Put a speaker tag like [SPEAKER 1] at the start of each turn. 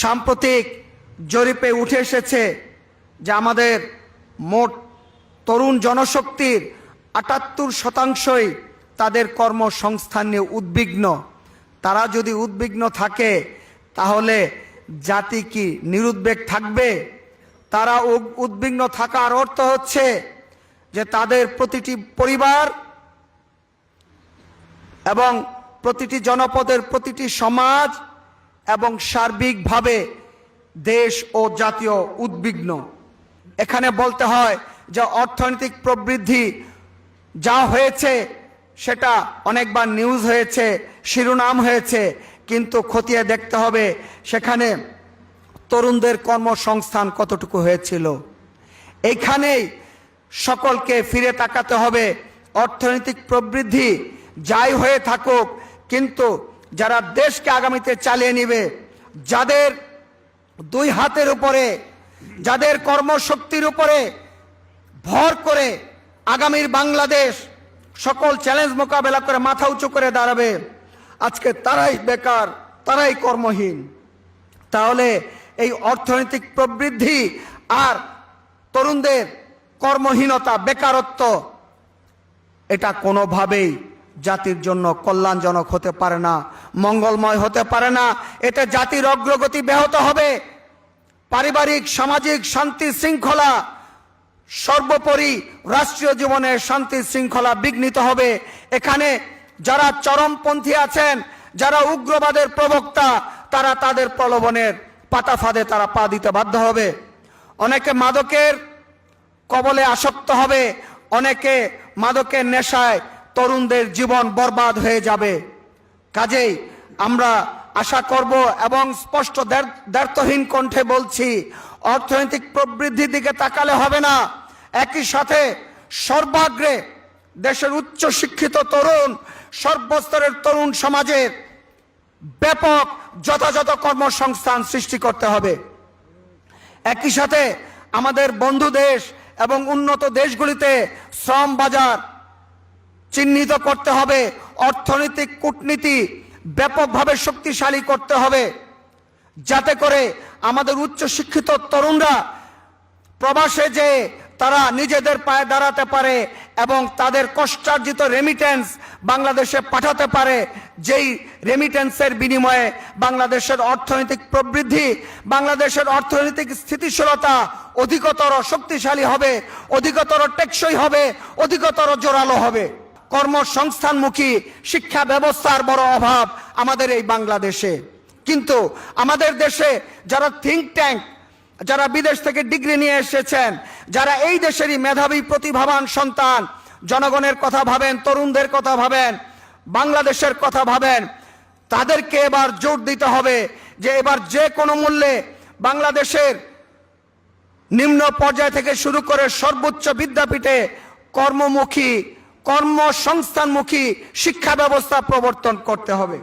[SPEAKER 1] সাম্প্রতিক জরিপে উঠে এসেছে যে আমাদের মোট তরুণ জনশক্তির আটাত্তর শতাংশই তাদের কর্মসংস্থান নিয়ে উদ্বিগ্ন। তারা যদি উদ্বিগ্ন থাকে, তাহলে জাতি কি নিরুদ্বেগ থাকবে? তারা উদ্বিগ্ন থাকার অর্থ হচ্ছে যে তাদের প্রতিটি পরিবার এবং প্রতিটি জনপদের প্রতিটি সমাজ এবং সার্বিকভাবে দেশ ও জাতীয় উদ্বিগ্ন। এখানে বলতে হয় যে অর্থনৈতিক প্রবৃদ্ধি যা হয়েছে, সেটা অনেকবার নিউজ হয়েছে, শিরোনাম হয়েছে, কিন্তু খতিয়ে দেখতে হবে সেখানে তরুণদের কর্মসংস্থান কতটুকু হয়েছিল। এইখানেই সকলকে ফিরে তাকাতে হবে। অর্থনৈতিক প্রবৃদ্ধি যাই হয়ে থাকুক, কিন্তু যারা দেশকে আগামীতে চালিয়ে নেবে, যাদের দুই হাতের উপরে, যাদের কর্মশক্তির উপরে ভর করে আগামীর বাংলাদেশ সকল চ্যালেঞ্জ মোকাবেলা করে মাথা উঁচু করে দাঁড়াবে, আজকে তারাই বেকার, তারাই কর্মহীন। তাহলে এই অর্থনৈতিক প্রবৃদ্ধি আর তরুণদের কর্মহীনতা, বেকারত্ব, এটা কোনোভাবেই জাতির জন্য কল্যাণজনক হতে পারে না, মঙ্গলময় হতে পারে না। এতে জাতির অগ্রগতি ব্যাহত হবে। পারিবারিক, সামাজিক শান্তি শৃঙ্খলা, সর্বোপরি রাষ্ট্রীয় জীবনে শান্তি শৃঙ্খলা বিঘ্নিত হবে। এখানে যারা চরমপন্থী আছেন, যারা উগ্রবাদের প্রবক্তা, তারা তাদের প্রলোভনের পাতা ফাঁদে তারা পা দিতে বাধ্য হবে। অনেকে মাদকের কবলে আসক্ত হবে, অনেকে মাদকের নেশায় তরুণদের জীবন বরবাদ হয়ে যাবে। কাজেই আমরা আশা করব এবং স্পষ্ট দ্ব্যর্থহীন কণ্ঠে বলছি, অর্থনৈতিক প্রবৃদ্ধির দিকে তাকালে হবে না। একই সাথে সর্বাগ্রে দেশের উচ্চ শিক্ষিত তরুণ, সর্বস্তরের তরুণ সমাজের ব্যাপক যথাযথ কর্মসংস্থান সৃষ্টি করতে হবে। একই সাথে আমাদের বন্ধু দেশ এবং উন্নত দেশগুলিতে শ্রম বাজার চিহ্নিত করতে হবে। অর্থনৈতিক কূটনীতি ব্যাপকভাবে শক্তিশালী করতে হবে। যাতে করে আমাদের উচ্চ শিক্ষিত তরুণরা প্রবাসে যে তারা নিজেদের পায়ে দাঁড়াতে পারে এবং তাদের কষ্টার্জিত রেমিটেন্স বাংলাদেশে পাঠাতে পারে, যেই রেমিটেন্সের বিনিময়ে বাংলাদেশের অর্থনৈতিক প্রবৃদ্ধি, বাংলাদেশের অর্থনৈতিক স্থিতিশীলতা অধিকতর শক্তিশালী হবে, অধিকতর টেকসই হবে, অধিকতর জোরালো হবে। কর্মসংস্থানমুখী শিক্ষা ব্যবস্থার বড় অভাব আমাদের এই বাংলাদেশে। কিন্তু আমাদের দেশে যারা থিঙ্ক ট্যাঙ্ক যারা বিদেশ থেকে ডিগ্রি নিয়ে এসেছেন, যারা এই দেশেরই মেধাবী, প্রতিভাবান সন্তান, জনগণের কথা ভাবেন, তরুণদের কথা ভাবেন, বাংলাদেশের কথা ভাবেন, তাদেরকে এবার জোর দিতে হবে যে এবার যে কোনো মূল্যে বাংলাদেশের নিম্ন পর্যায় থেকে শুরু করে সর্বোচ্চ বিদ্যাপীঠে কর্মমুখী কর্মসংস্থানমুখী শিক্ষা ব্যবস্থা প্রবর্তন করতে হবে।